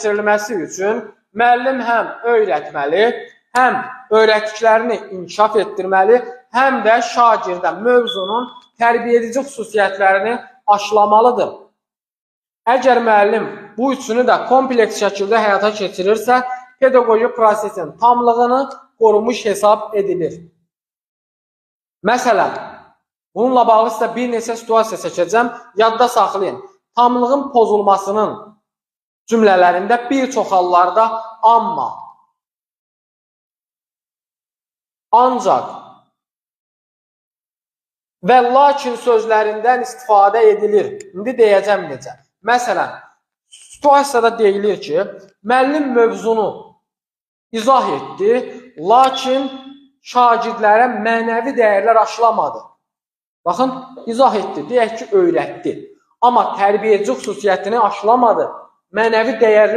keçirilməsi üçün müəllim həm öyrətməli, həm öyrətdiklərini inkişaf etdirməli, həm də şagirdə mövzunun tərbiyəedici xüsusiyyətlərini aşılamalıdır. Əgər müəllim bu üçünü də kompleks şəkildə həyata keçirirsə, pedaqoji prosesin tamlığını qorumuş hesab edilir. Məsələn, bununla bağlı sizə bir neçə situasiya seçəcəm. Yadda saxlayın. Tamlığın pozulmasının cümlələrində bir çox hallarda amma, ancaq və lakin sözlərindən istifadə edilir. İndi deyəcəm necə. Məsələn, situasiyada deyilir ki, müəllim mövzunu izah etdi, lakin şagirdlərə mənəvi dəyərlər aşılamadı. Baxın, izah etdi, deyək ki, öyrətdi. Amma tərbiyəci xüsusiyyətini aşılamadı. Mənəvi dəyərlər